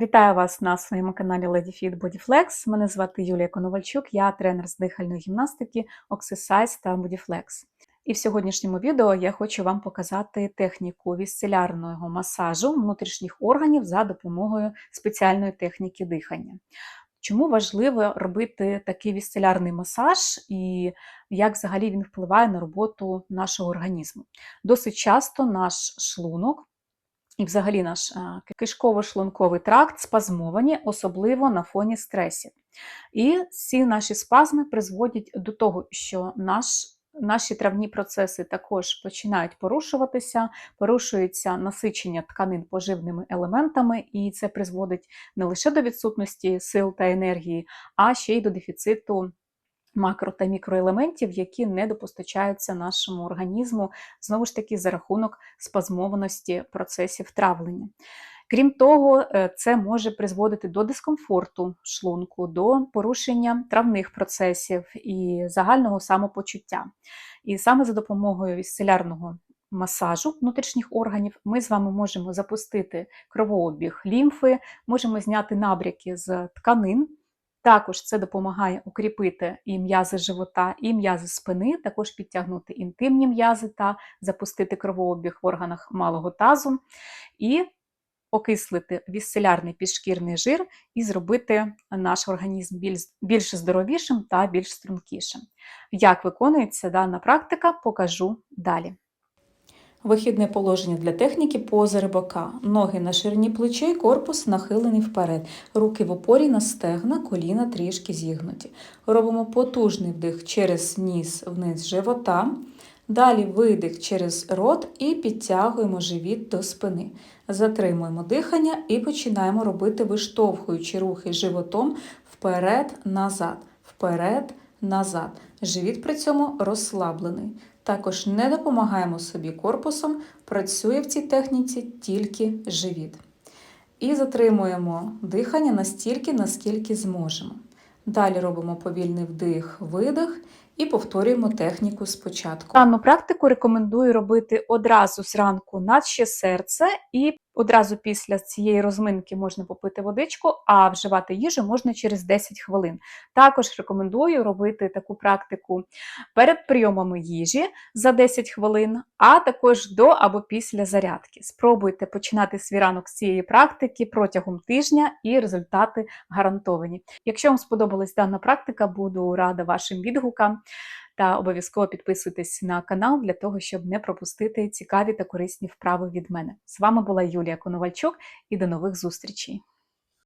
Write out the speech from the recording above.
Вітаю вас на своєму каналі Lady Fit Body Flex. Мене звати Юлія Коновальчук, я тренер з дихальної гімнастики, Oxercise та Bodyflex. І в сьогоднішньому відео я хочу вам показати техніку вісцелярного масажу внутрішніх органів за допомогою спеціальної техніки дихання. Чому важливо робити такий вісцелярний масаж і як взагалі він впливає на роботу нашого організму? Досить часто наш шлунок і взагалі наш кишково-шлунковий тракт спазмовані, особливо на фоні стресів. І ці наші спазми призводять до того, що наш Наші травні процеси також починають порушуватися, порушується насичення тканин поживними елементами, і це призводить не лише до відсутності сил та енергії, а ще й до дефіциту макро та мікроелементів, які не допостачаються нашому організму, знову ж таки, за рахунок спазмованості процесів травлення. Крім того, е, це може призводити до дискомфорту шлунку, до порушення травних процесів і загального самопочуття. І саме за допомогою вісцелярного масажу внутрішніх органів ми з вами можемо запустити кровообіг лімфи, можемо зняти набряки з тканин. Також це допомагає укріпити і м'язи живота, і м'язи спини, також підтягнути інтимні м'язи та запустити кровообіг в органах малого тазу, і окислити вісцелярний підшкірний жир і зробити наш організм більш, здоровішим та більш стрункішим. Як виконується дана практика, покажу далі. Вихідне положення для техніки поза рибака. Ноги на ширині плечей, корпус нахилений вперед. Руки в опорі на стегна, коліна трішки зігнуті. Робимо потужний вдих через ніс вниз живота. Далі видих через рот і підтягуємо живіт до спини. Затримуємо дихання і починаємо робити виштовхуючі рухи животом вперед-назад, вперед-назад. Живіт при цьому розслаблений. Також не допомагаємо собі корпусом, працює в цій техніці тільки живіт. І затримуємо дихання настільки, наскільки зможемо. Далі робимо повільний вдих, видих і повторюємо техніку спочатку. Дану практику рекомендую робити одразу зранку наче серце і Одразу після цієї розминки можна попити водичку, а вживати їжу можна через 10 хвилин. Також рекомендую робити таку практику перед прийомами їжі за 10 хвилин, а також до або після зарядки. Спробуйте починати свій ранок з цієї практики протягом тижня і результати гарантовані. Якщо вам сподобалась дана практика, буду рада вашим відгукам та обов'язково підписуйтесь на канал для того, щоб не пропустити цікаві та корисні вправи від мене. З вами була Юлія Коновальчук і до нових зустрічей!